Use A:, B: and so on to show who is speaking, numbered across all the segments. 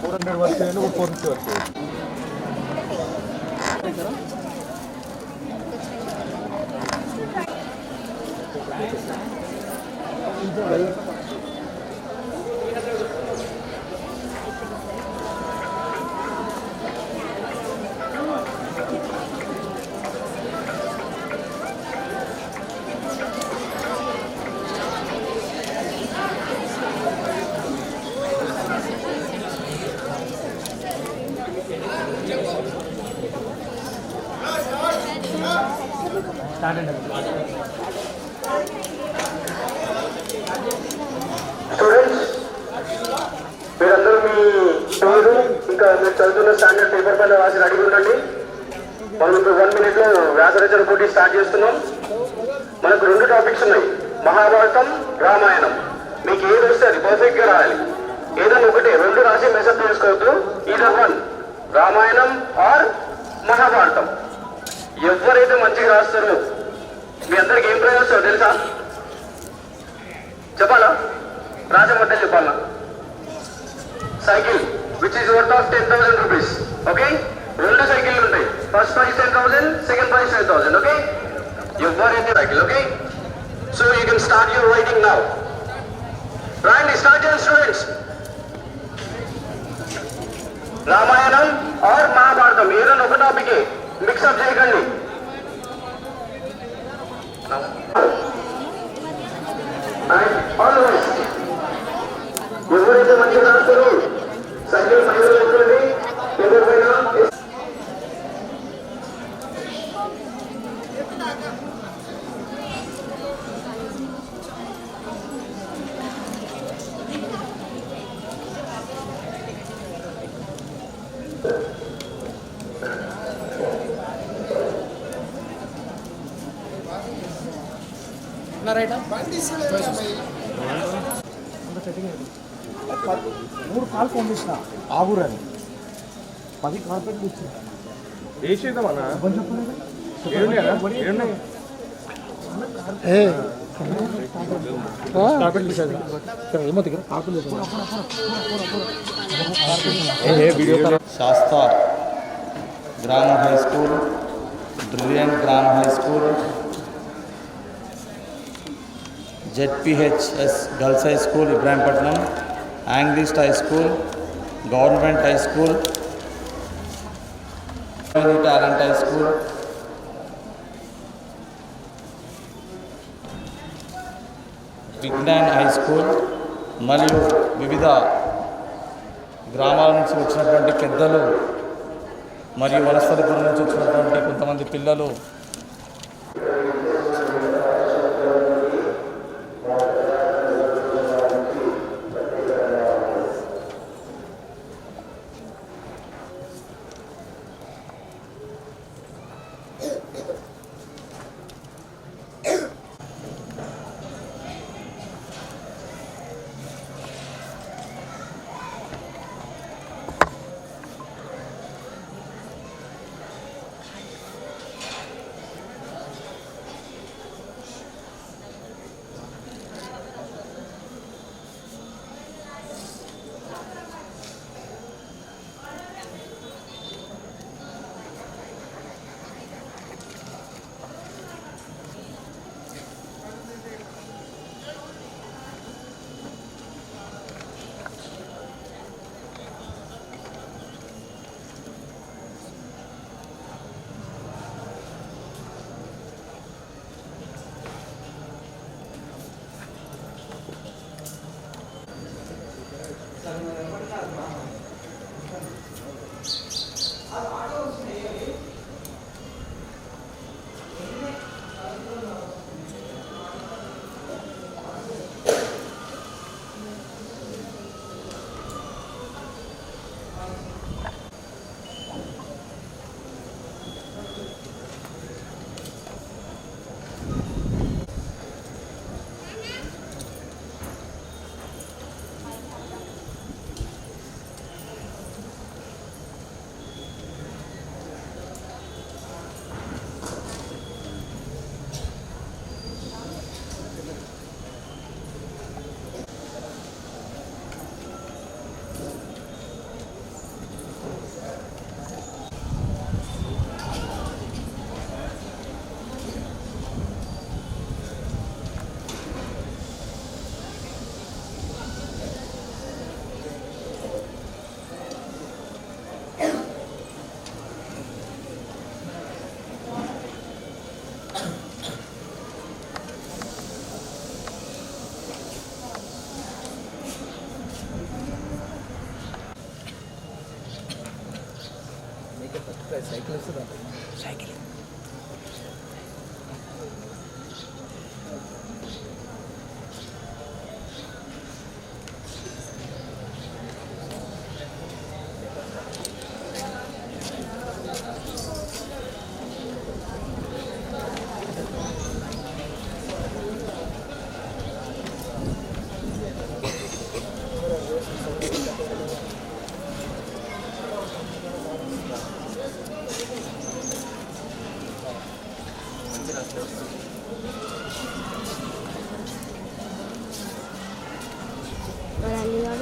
A: Four hundred work చేయండి ఒక four fifty work చేయండి
B: స్టూడెంట్స్ మీరందరూ మీ పేరు ఇంకా మీరు చదువుతున్న స్టాండర్డ్ పేపర్ పైన రాసి రెడీ ఉండండి మనం ఇప్పుడు వన్ మినిట్లో వ్యాసరచన పోటీ స్టార్ట్ చేస్తున్నాం మనకు రెండు టాపిక్స్ ఉన్నాయి మహాభారతం రామాయణం. మీకు ఏది వస్తే అది పర్ఫెక్ట్గా రాయాలి. ఏదైనా ఒకటే రెండు రాసి మెసప్ చేసుకోవద్దు. Either one Ramayanam or Mahabharatam. ఎవరైతే మంచిగా రాస్తారో మీ అందరికి ఏం ప్రయోజనం తెలుసా? చెప్పాలా? రాజమడ్డలు చెప్పాలా? Cycle which is worth of ten thousand rupees okay రెండు సైకిల్ ఉంటాయి. First prize ten thousand second price ten thousand okay ఎవరైతే cycle okay So you can start your writing now. Randy, start your students Ramayanam or Mahabharatam ఏదైనా ఒక topic mix-up చేయకండి. ఎవరైతే మంచిగా రాస్తారో
C: మూడు call phone చేసిన. ఆగురని. పది కార్పెట్లు ఇచ్చిన దగ్గర. ఆకులు
D: Sastha grammar high school brilliant grammar high school ZPHS girls high school Ibrahimpatnam యాంగ్లిస్ట్ high school government high school talent high school. Vignan high school మరియు వివిధ గ్రామాల నుంచి వచ్చినటువంటి పెద్దలు మరియు వనస్పతిపురం నుంచి వచ్చినటువంటి కొంతమంది పిల్లలు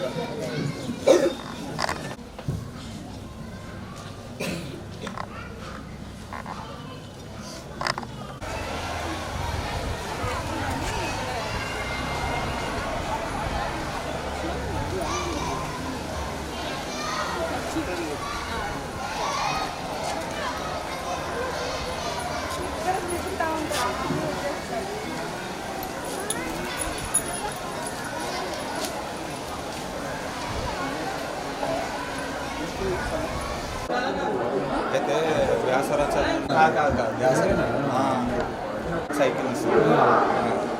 E: Thank you.
F: అయితే వ్యాసరచన కాదు కాదు సైకిల్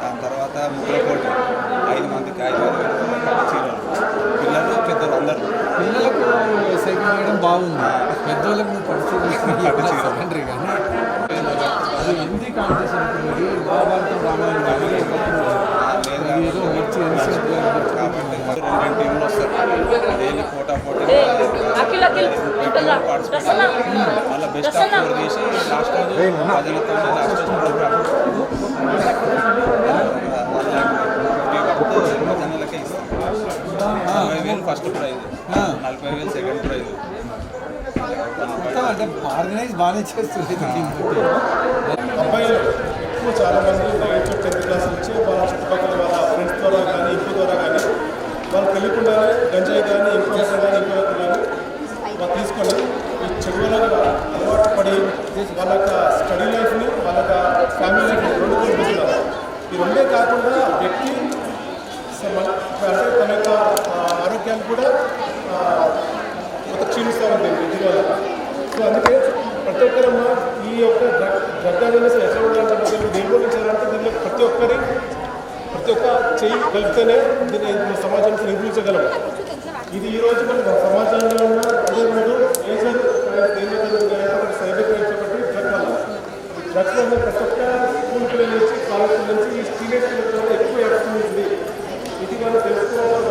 F: దాని తర్వాత ముగ్గుల పోటీ. ఐదు మందికి ఐదు రూపాయలు చీరలు. పిల్లలు పెద్దలు అందరూ.
C: పిల్లలకు సైకిల్ వేయడం బాగుంది. పెద్దోళ్ళకి నువ్వు కానీ. అది హిందీ కాంపిటీషన్ రామాయణం
F: రెండు టీంలు వస్తారు డైలీ పోటీ మళ్ళీ బెస్ట్ ఆఫ్ ఫోర్ లాస్ట్ రోజు ప్రజలతో లాస్ట్ రోజు జనాలకే ఇస్తాం నలభై వేలు ఫస్ట్ ప్రైజ్ నలభై వేలు సెకండ్ ప్రైజ్
C: అంటే ఆర్గనైజ్ బాగానే చేస్తుంది
G: అబ్బాయిలు ఎక్కువ చాలా మంది నైన్త్ టెన్త్ క్లాస్ వచ్చి వాళ్ళ చుట్టుపక్కల వాళ్ళ ఫ్రెండ్స్ ద్వారా కానీ ఇంటి ద్వారా కానీ వాళ్ళు తెలియకుండానే గంజాయి కానీ ఇంకో కానీ ఇంకో కానీ వాళ్ళు తీసుకొని ఈ చెడు అలవాటు పడి వాళ్ళ యొక్క స్టడీ లైఫ్ని వాళ్ళ యొక్క ఫ్యామిలీ లైఫ్ని రెండు కోల్పోతున్నారు ఈ రెండే కాకుండా వ్యక్తి అంటే తన యొక్క ఆరోగ్యాన్ని కూడా ఒక కొంత క్షీణిస్తూ ఉంటుంది దీనివల్ల సో అందుకే ప్రతి ఒక్కరమ్మ ఈ యొక్క డ్రగ్ డ్రగ్ అవేర్నెస్ ఎట్లా ఉండాలంటే దేవుడు చేయాలంటే దీనిలో ప్రతి ఒక్కరి ప్రతి ఒక్క చెయ్యి కలిపితేనే దీన్ని మన సమాజానికి నిర్మించగలం ఇది ఈరోజు రోజు మన సమాజంలో ఉన్న అదే రోజు మేజర్ సైబర్ క్రైమ్ ఒకటి డ్రగ్ వల్ల డ్రగ్స్ వల్ల ప్రతి ఒక్క స్కూల్ పిల్లల నుంచి కాలేజ్ నుంచి ఈ టీనేజ్ పిల్లల ఎక్కువ ఎఫెక్ట్ ఉంది ఇది మనం తెలుసుకోవాల్సిన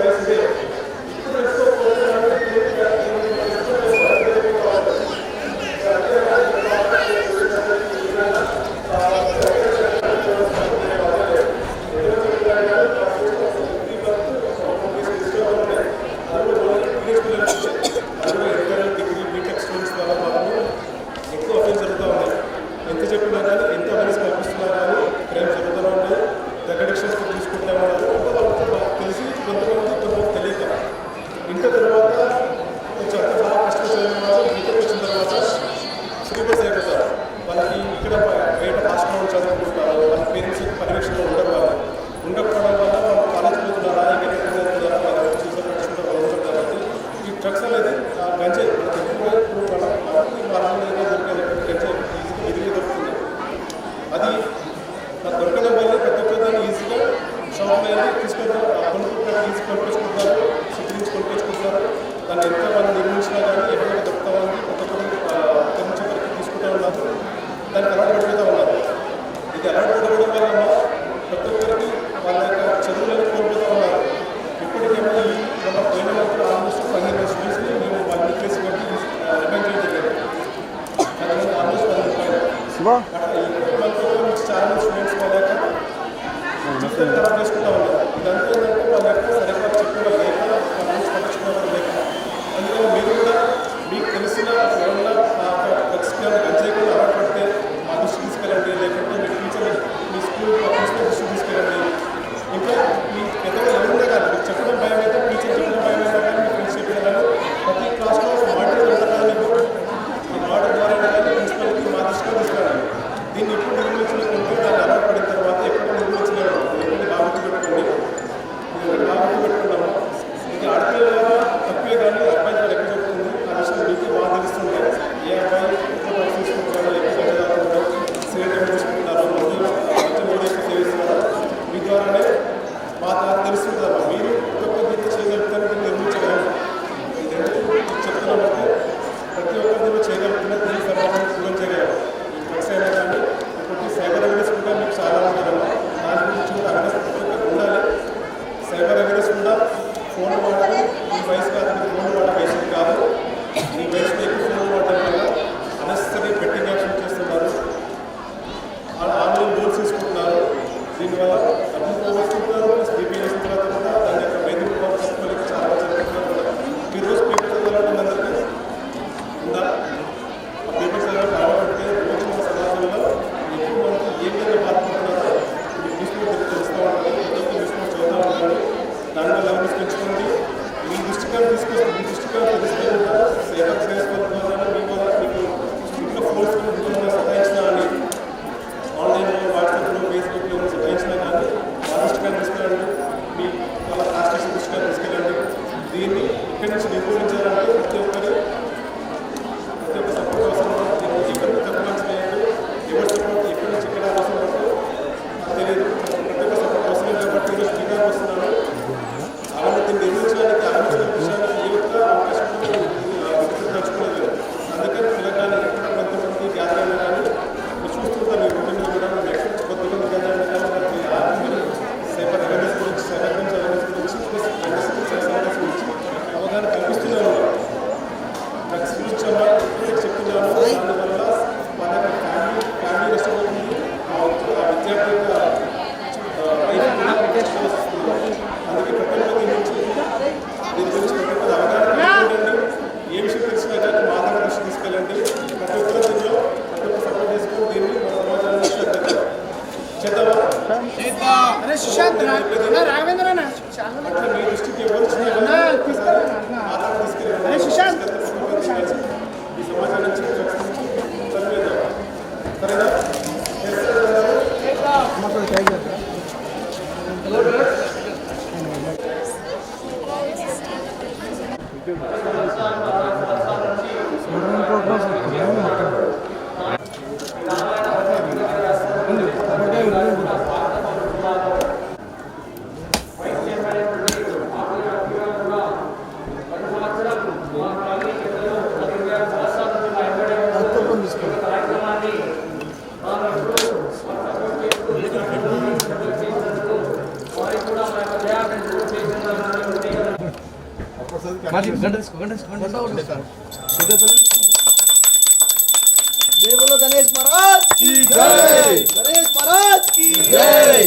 C: గంట తీసుకో గంట తీసుకో గంట
H: జై బోలో గణేష్ మహారాజ్ की జై గణేష్ మహారాజ్ की జై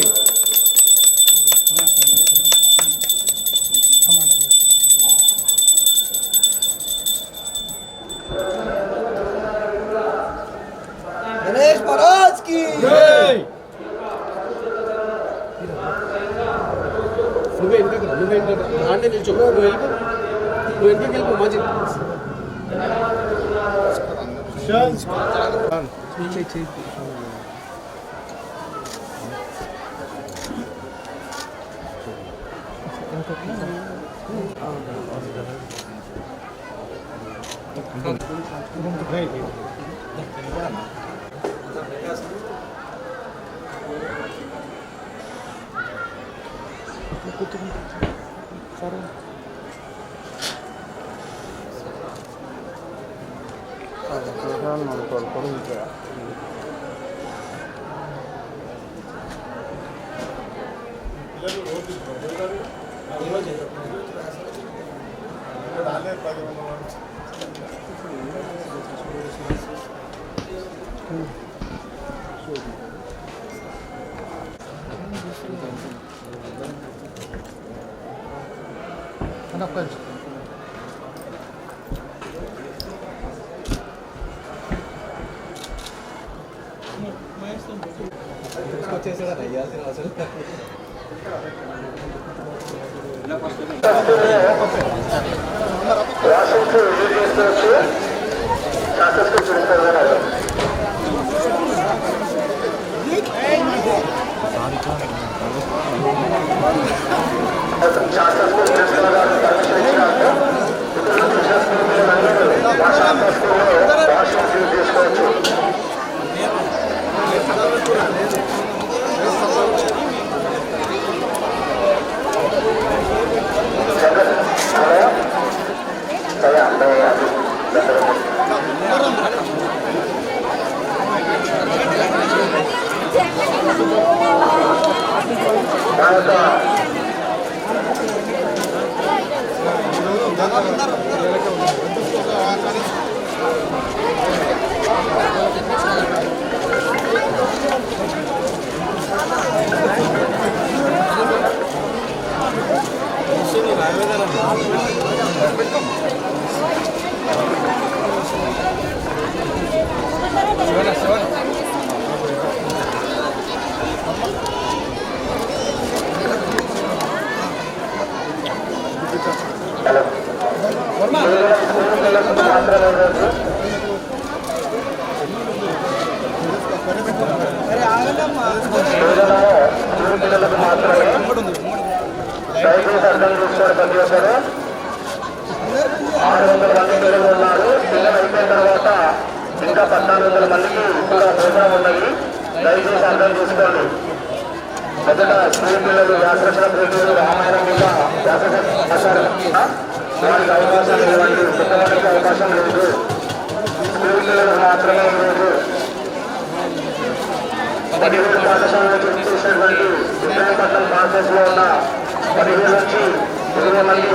H: गणेश महाराज की जय
I: నువ్వే ఇంకొక నువ్వే ఇంకొక నాన్నే నిల్చో నువ్వు వెళ్ళిపో
B: 그 웬디길고 뭐지? 션. 제일 제일 Sarung. প্রধান মনোকল্প చేశాడు అయ్యాల్సిన అసలు భాష తీసుకోవచ్చు olha só. దానికి అవకాశం లేదండి పుట్టడానికి అవకాశం లేదు స్కూళ్ళలో మాత్రమే లేదు పదివేలు పాఠశాలలో చేసేటువంటి విశాఖపట్నం కాన్ఫరెన్స్లో ఉన్న పదివేలు నుంచి ఇరవై మంది